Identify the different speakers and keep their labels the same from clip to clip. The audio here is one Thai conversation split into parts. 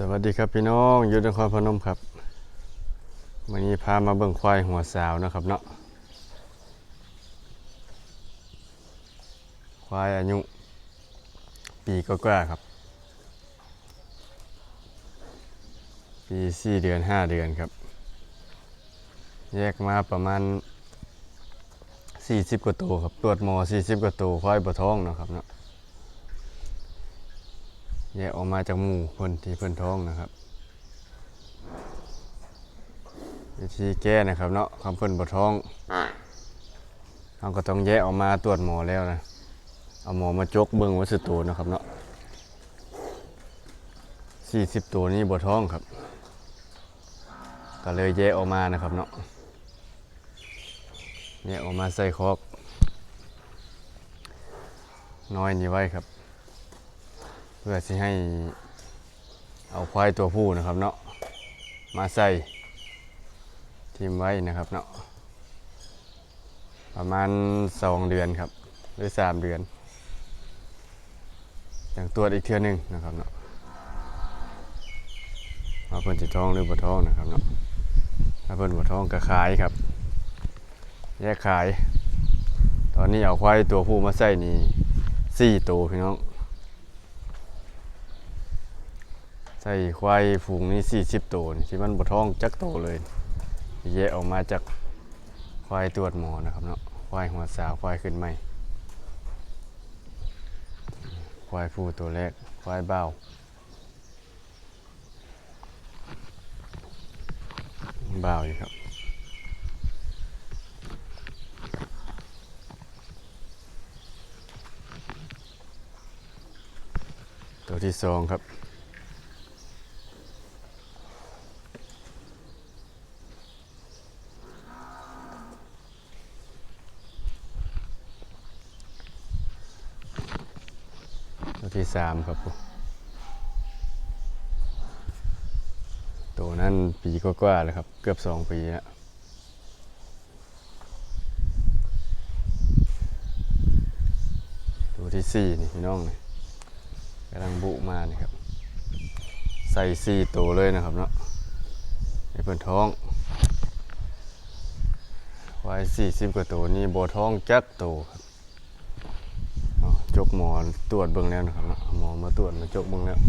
Speaker 1: สวัสดีครับพี่น้องอยุทธนครพนมครับวันนี้พามาเบิ่งควายหัวสาวนะครับเนาะควายอายุ ปีก็กว่าๆครับ ปีสี่เดือนห้าเดือนครับ แยกมาประมาณสี่สิบกว่าตัวครับตรวจหมอสี่สิบกว่าตัวควายบะท้องนะครับเนาะ แยกออกมาจากหมู่เพิ่นที่เพิ่นท้องนะครับวิธีแก้นะครับเนาะคำเพิ่นบ่ท้องเราก็ต้องแยกออกมาตรวจหมอแล้วนะเอาหมอมาจกเบิ่งว่าสิตัวนะครับเนาะ40ตัวนี้บ่ท้องครับ ก็เลยแยกออกมานะครับเนาะแยกออกมาใส่คอกน้อยนี้ไว้ครับ เพื่อที่ให้เอาควายตัวผู้นะครับเนาะมาใส่ทีมไว้นะครับเนาะประมาณสองเดือนครับ หรือสามเดือนอย่างตรวอีกเทื่อหนึงนะครับเนาะว่าเพิ่นจะท้องหรือบ่ท้องนะครับเนาะถ้าเพิ่นบ่ท้องก็ขายครับ แยกขาย ตอนนี้เอาควายตัวผู้มาใส่นี่สี่ตัวพี่น้อง ใส่ควายฝูงนี้สี่สิบตัวที่มันบดท้องจักโตเลยแยกออกมาจากควายตรวจหมอนะครับเนาะควายหัวสาวควายขึ้นใหม่ ควายผู้ตัวแรกควายเบาเบาอยู่ครับตัวที่สองครับ สามครับผมตัวนั้นปีกว่าๆแล้วครับ เกือบสองปีแล้วตัวที่สี่นี่พี่น้องนี่กำลังบุมานี่ครับ ใส่สี่ตัวเลยนะครับเนาะในเปินท้องควายสี่สิบกว่าตัวนี่โบท้องแจักตัวครับจกหมอตรวจเบิ่งแล้วนะครับเนาะ อมาตรวจมาจกเบิ่งแล้ว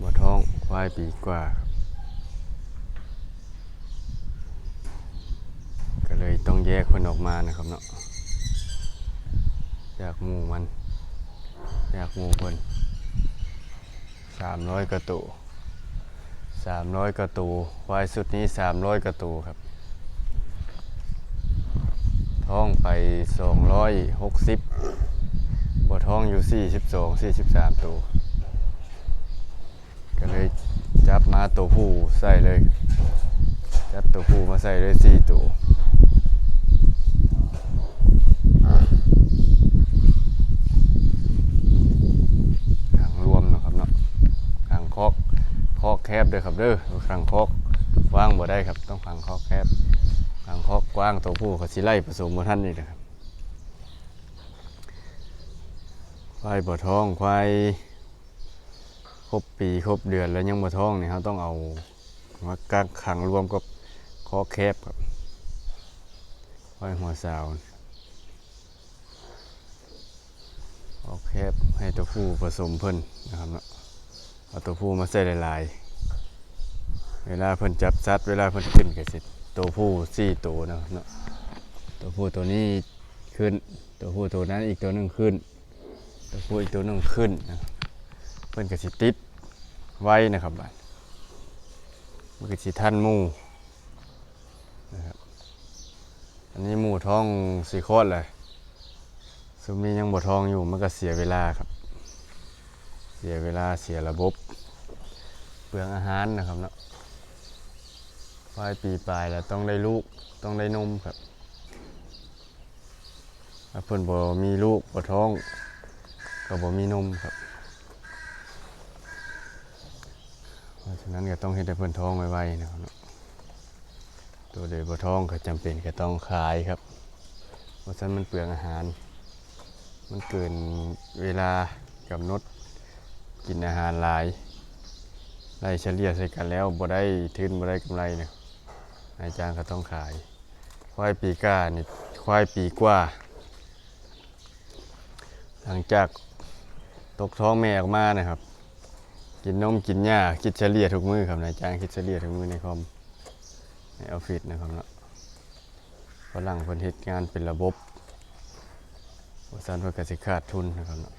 Speaker 1: บ่ท้องควายปีกว่า ก็เลยต้องแยกคนออกมานะครับเนาะจากหมู่มันจากหมู่เพิ่นสามร้อยกระตูสามร้อยกระตูควายสุดนี้สามร้อยกระตูครับ ท้องไปสองร้อยหกสิบ วทองอยู่ 42 43 ตัว ก็เลยจับมาตัวผู้ใส่เลย จับตัวผู้มาใส่เลย 4 ตัวขังรวมนะครับเนาะขังคอกคอกแคบด้อครับเด้อขังคอกกว้างบ่ได้ครับ ต้องขังคอกแคบขังคอกกว้างตัวผู้เขาสิไล่ผสมบ่ทันนี่นะครับ ควายบ่ท้องควายครบปีครบเดือนแล้วยังบ่ท้องนี่เขาต้องเอามากักขังรวมกับคอแคบครับควายหัวสาวคอแคบให้ตัวผู้ผสมเพิ่นนะครับเนาะเอาตัวผู้มาใส่หลายๆเวลาเพิ่นจับสัตว์เวลาเพิ่นขึ้นก็สิตัวผู้สี่ตัวนะเนาะตัวผู้ตัวนี้ขึ้นตัวผู้ตัวนั้นอีกตัวหนึงขึ้น ตัวผู้อีกตัวหนึงขึ้นนะเพิ่อนก็สิติดไว้นะครับบัดมันก็สิทันมูนะครับอันนี้หมูท้องสีคลอเลยซุมนี้ยังบ่ท้องอยู่มันก็เสียเวลาครับ เสียเวลาเสียระบบเปลืองอาหารนะครับเนาะปลายปีปลายแล้วต้องได้ลูกต้องได้นมครับถ้าเพิ่อนบ่มีลูกบ่ท้อง ก็บ่มีนมครับ เพราะฉะนั้นก็ต้องเฮ็ดให้เพิ่นท้องไวๆนะครับเนาะตัวเดยวบ่ท้องก็จำเป็นก็ต้องขายครับ เพราะฉะนั้นมันเปลืองอาหาร มันเกินเวลากำหนดกินอาหารหลายไล่เฉลี่ยใส่กันแล้วบ่ได้ทุนบ่ได้กำไรเนี่ยนายจ้างก็ต้องขาย ควายปีกานี่ควายปีกว่า หลังจาก ตกท้องแม่ออกมานะครับ กินนมกินหญ้าคิดเฉลี่ยทุกมือครับนายจ้างคิดเฉลี่ยทุกมือในคอมในออฟฟิศนะครับเนาะฝรั่งเพิ่นเฮ็ดงานเป็นระบบว่าซั่นเพิ่นก็สิขาดทุนนะครับเนาะ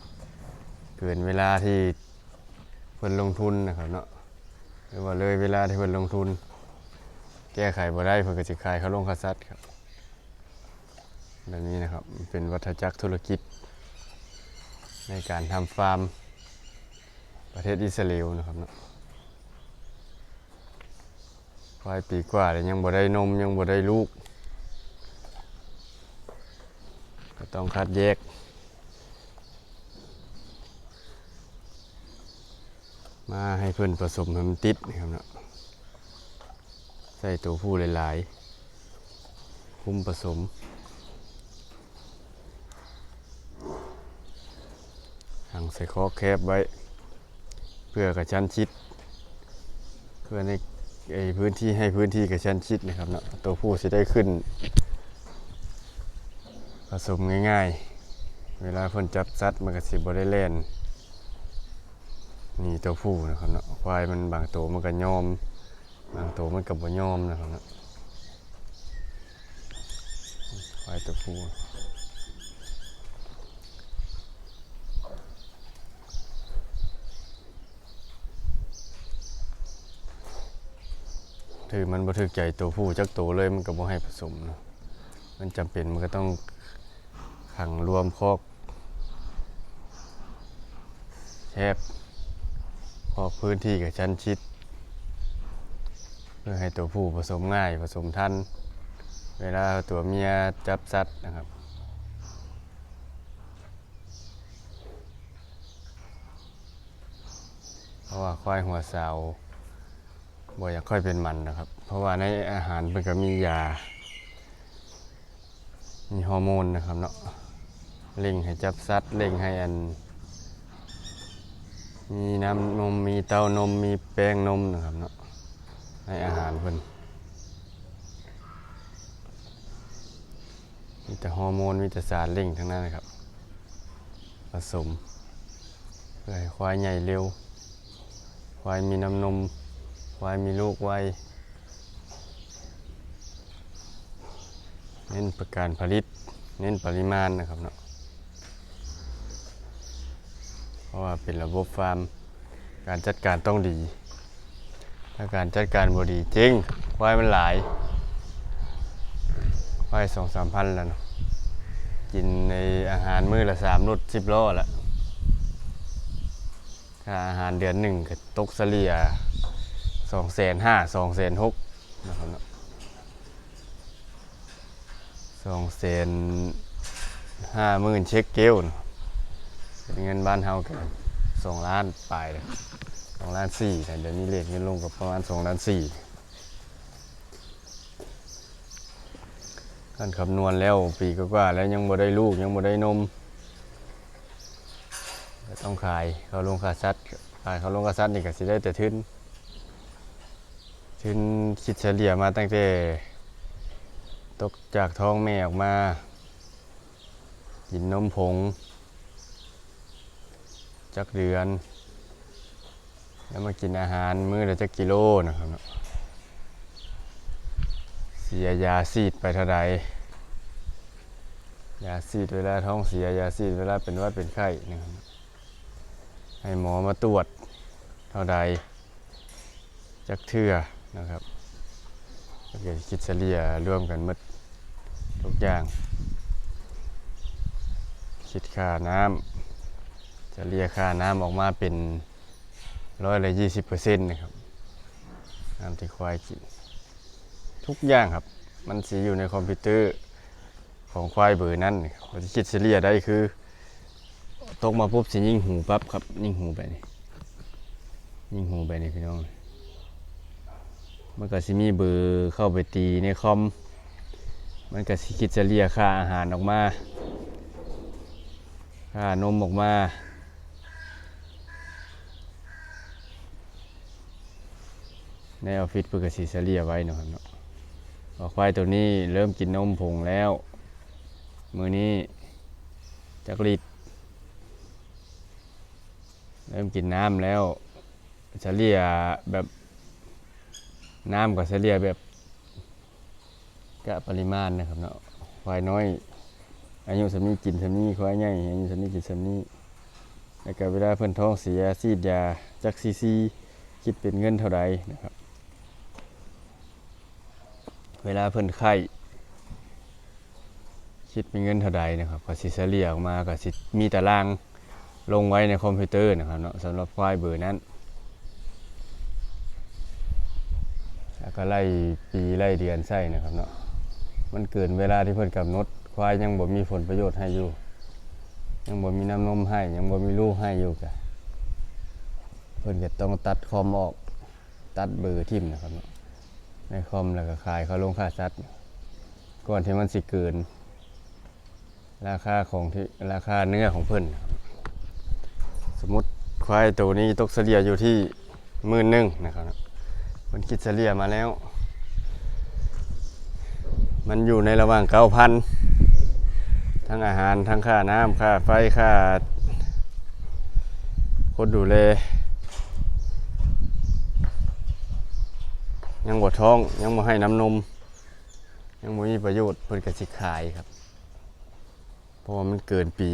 Speaker 1: เกินเวลาที่เพิ่นลงทุนนะครับเนาะหรือว่าเลยเวลาที่เพิ่นลงทุน แก้ไขบ่ได้เพิ่นก็สิขายเขาลงคาซัดครับแบบนี้นะครับเป็นวัฏจักรธุรกิจ ในการทำฟาร์มประเทศอิสราเอลนะครับเนาะควายปีกว่าแต่ยังบ่ได้นมยังบ่ได้ลูก ก็ต้องคัดแยก มาให้เพื่อนผสมให้มันติดนะครับเนาะใส่ตัวผู้หลายๆ คุ้มผสม หังใส่คอแคบไว้ เพื่อกระชั้นชิด เพื่อในไอ้พื้นที่ให้พื้นที่กระชั้นชิดนะครับเนาะตัวผู้จะได้ขึ้น ผสมง่ายๆ เวลาเพิ่นจับซัดมันก็สิบ่ได้แล่นนี่ตัวผู้นะครับเนาะควายมันบางตัวมันก็ยอม บางตัวมันก็บ่ยอมนะครับเนาะควายตัวผู้ ถือมันบ่ถึกใจตัวผู้จักตัวเลยมันก็บ่ให้ผสมเนาะมันจำเป็นมันก็ต้องขังรวมคอกแคบคอพื้นที่กับชั้นชิด เพื่อให้ตัวผู้ผสมง่ายผสมทันเวลาตัวเมียจับสัตว์นะครับเพราะว่าควายหัวเสา บ่อยากค่อยเป็นมันนะครับ เพราะว่าในอาหารมันก็มียา มีฮอร์โมนนะครับเนาะเร่งให้จับสัตว์เร่งให้อัน มีน้ำนมมีเต้านมมีแป้งนมนะครับเนาะในอาหารเพิ่นมีแต่ฮอร์โมนมีแต่สารเร่งทั้งนั้นนะครับ ผสมเพื่อให้ควายใหญ่เร็วควายมีน้ำนม ควายมีลูกไวเน้นประการผลิต เน้นปริมาณนะครับเนาะเพราะว่าเป็นระบบฟาร์ม การจัดการต้องดี ถ้าการจัดการบดีจริงควายมันหลายควายสองสามพันแล้วเนาะกินในอาหารมื้อละสามนุดสิบโลละค่าอาหารเดือนหนึ่งก็ตกเฉลี่ย สองแสนห้าสองแสนหกนะครับเนาะสองแสนห้าหมื่นเช็คเกลเนเป็นเงินบ้านเฮาเกันสองล้านปลายเลยสองล้านสี่แต่เดี๋ยวนี้เลทเงินลงกับประมาณสองล้านสี่กันคำนวณแล้วปีกว่าแล้วยังบ่ได้ลูกยังบ่ได้นมต้องขายเขาลงคาซัดขายเขาลงคาซัดนี่ก็สิได้แต่ทุน ทุนคิดเฉลี่ยมาตั้งแต่ ตกจากท้องแม่ออกมา กินนมผง จักเดือน แล้วมากินอาหารมื้อละจักกิโลนะครับเนาะเสียยาซีดไปเท่าใดยาซีดเวลาท้องเสียยาซีดเวลาเป็นวัดเป็นไข้นะครับให้หมอมาตรวจเท่าใดจักเทื่อ นะครับก็คือคิดเฉลี่ยร่วมกันมดทุกอย่าง คิดค่าน้ำเฉลี่ยค่าน้ำออกมาเป็นร้อยละยี่สิบเปอร์เซ็นต์นะครับน้ำที่ควายกินทุกอย่างครับ มันสีอยู่ในคอมพิวเตอร์ของควายเบอร์นั้นเราจะคิดเฉลี่ยได้คือตกมาปุ๊บสิยิงหูปั๊บครับ ยิงหูไปนี่ยิงหูไปนี่พี่น้อง มันก็สิมีเบอร์เข้าไปตีในคอม มันก็สิคิดจะเรียกค่าอาหารออกมา ค่านมออกมาในออฟฟิศเพื่อกสิเฉลี่ยไว้เนาะครับเนาะว่าควายตัวนี้เริ่มกินนมผงแล้ว มือนี้จักลิตรเริ่มกินน้ำแล้วเฉลี่ยแบบ น้ำกับเฉลี่ยแบบกะปริมาณนะครับเนาะควายน้อย อายุสำนี้กินสำนี้ควายใหญ่อายุสำนี้กินสำนี้แล้วก็เวลาเพิ่นท้องเสียซีดยาจักซีซีคิดเป็นเงินเท่าใดนะครับ เวลาเพิ่นไข้คิดเป็นเงินเท่าใดนะครับก็สิเฉลี่ยออกมาก็สิมีตารางลงไว้ในคอมพิวเตอร์นะครับเนาะสำหรับควายเบอร์นั้น แล้วก็ไล่ปีไล่เดือนใส่นะครับเนาะมันเกินเวลาที่เพิ่นกำหนดควายยังบ่มีผลประโยชน์ให้อยู่ ยังบ่มีน้ำนมให้ ยังบ่มีลูกให้อยู่กะเพิ่นก็ต้องตัดคอมออก ตัดเบอร์ทิมนะครับเนาะในคอมแล้วก็ขายเขาลงค่าซัดก่อนที่มันสิเกิน ราคาของที่ราคาเนื้อของเพิ่นนสมมติควายตัวนี้ตกเฉลี่ยอยู่ที่หมื่นหนึ่งนะครับเนาะ มันคิดเฉลี่ยมาแล้ว มันอยู่ในระหว่างเก้าพันทั้งอาหารทั้งค่าน้ำค่าไฟค่าคนดูแลยังบดท้องยังมาให้น้ำนม ยังบ่มีประโยชน์เพิ่นก็สิขายครับ เพราะว่ามันเกินปี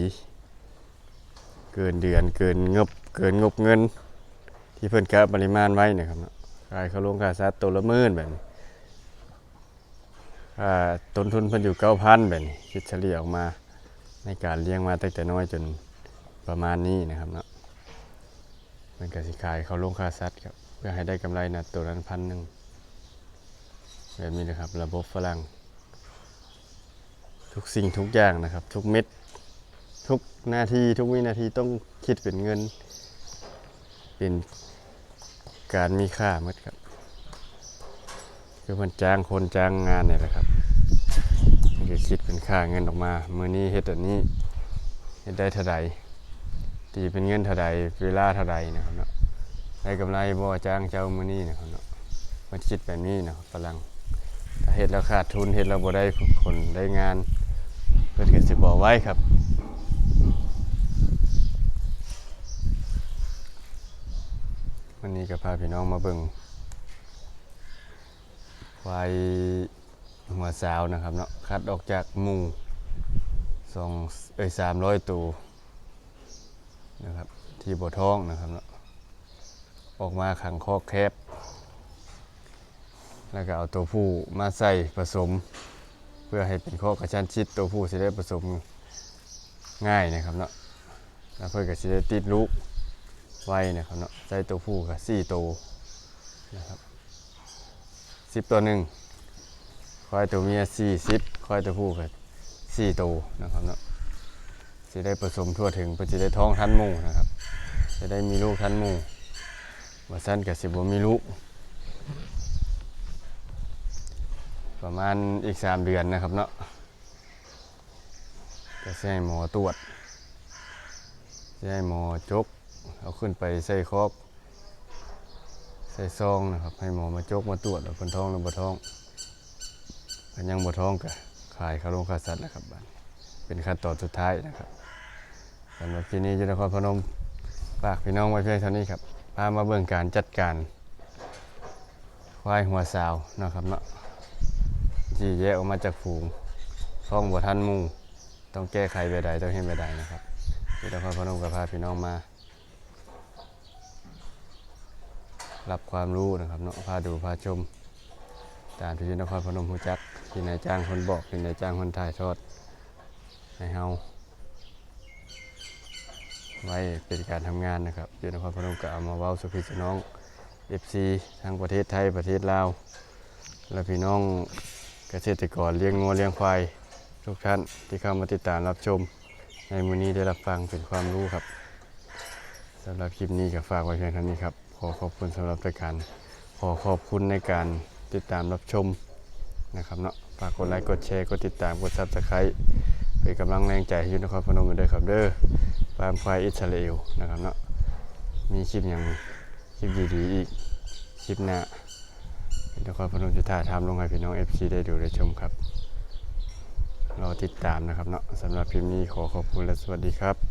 Speaker 1: เกินเดือนเกินงบเกินงบเงิน ที่เพิ่นกะปริมาณไว้นะครับเนาะ ขายเขาลงค่าซัดตัวละหมื่นแบบนี้ต้นทุนเพิ่นอยู่เก้าพันแบบนี้คิดเฉลี่ยออกมาในการเลี้ยงมาตั้งแต่น้อยจนประมาณนี้นะครับเนาะมันก็สิขายเขาลงค่าซัดครับเพื่อให้ได้กำไรนะตัวละพันหนึ่งแบบนี้นะครับระบบฝรั่ง ทุกสิ่งทุกอย่างนะครับ ทุกเม็ดทุกนาทีทุกวินาทีต้องคิดเป็นเงินเป็น การมีค่าหมดครับ คือมันจ้างคนจ้างงานเนี่ยแหละครับมันก็คิดเป็นค่าเงินออกมามือนี้เฮ็ดอันนี้เฮ็ดได้เท่าใดตีเป็นเงินเท่าใดเวลาเท่าใดนะครับเนาะได้กำไรบ่จ้างเจ้ามือนี้นะครับเนาะมันคิดแบบนี้นะครับฝรั่งถ้าเฮ็ดแล้วขาดทุนเฮ็ดแล้วบ่ได้คนได้งานเพิ่นก็สิบอกไว้ครับ วันนี้ก็พาพี่น้องมาเบิ่งควายหัวสาวนะครับเนาะคัดออกจากหมู่สองเอ้ยสามร้อยตัวนะครับ ที่บ่อท้องนะครับเนาะออกมาขังคอกแคบ แล้วก็เอาตัวผู้มาใส่ผสม เพื่อให้เป็นข้อกระชั้นชิดตัวผู้จะได้ผสมง่ายนะครับเนาะแล้วเพื่อก็จะได้ติดลูก ไว้นะครับเนาะใส่ตัวผู้กับสี่ตัวนะครับสิบตัวหนึ่งควายตัวเมียสี่สิบควายตัวผู้กับสี่ตัวนะครับเนาะจะได้ผสมทั่วถึงเพื่อจะได้ท้องทันหมู่นะครับ จะได้มีลูกทันหมู่ว่าสั้นกับสิบมีลูก ประมาณอีกสามเดือนนะครับเนาะจะให้หมอตรวจจะให้หมอจก เอาขึ้นไปใส่คอกใส่ซองนะครับ ให้หมอมาจกมาตรวจว่าเป็นท้องหรือบ่ท้องถ้ายังบ่ท้องก็ขายเขาลงคาสัตว์นะครับบัดนี้เป็นขั้นตอนสุดท้ายนะครับสำหรับที่นี้ยุนครพนมฝากพี่น้องไว้เพียงเท่านี้ครับพามาเบิ่งการจัดการ ควายหัวสาวนะครับเนาะที่แยกออกมาจากฝูงท้องบ่ทันมู่ต้องแก้ไขไปใดต้องเห็นไปใดนะครับยุนครพนมกับพาพี่น้องมา รับความรู้นะครับเนาะพาดูพาชม ตามที่นครพนมหูจักที่นายจ้างคนบอกที่นายจ้างคนถ่ายทอดให้เฮาไว้เป็นการทำงานนะครับอยู่นครพนมก็เอามาเว้าสุพิสน้อง FC ทั้งประเทศไทยประเทศลาวและพี่น้องเกษตรกรเลี้ยงงัวเลี้ยงควายทุกท่านที่เข้ามาติดตามรับชม ในมือนี้ได้รับฟังเป็นความรู้ครับสำหรับคลิปนี้ก็ฝากไว้เพียงเท่านี้ครับ ขอขอบคุณสำหรับรายการ ขอขอบคุณในการติดตามรับชมนะครับเนาะฝากกดไลค์กดแชร์กดติดตามกดซับสไครต์เป็นกำลังแรงใจให้อยุนครพนมกันด้วยครับเด้อฟาร์มควายอิสราเอลนะครับเนาะมีคลิปอย่างคลิปดีๆอีกคลิปหน้านครพนมจุฑาทำลงให้พี่น้อง FC ได้ดูได้ชมครับรอติดตามนะครับเนาะสำหรับพิมพ์นี้ขอขอบคุณและสวัสดีครับ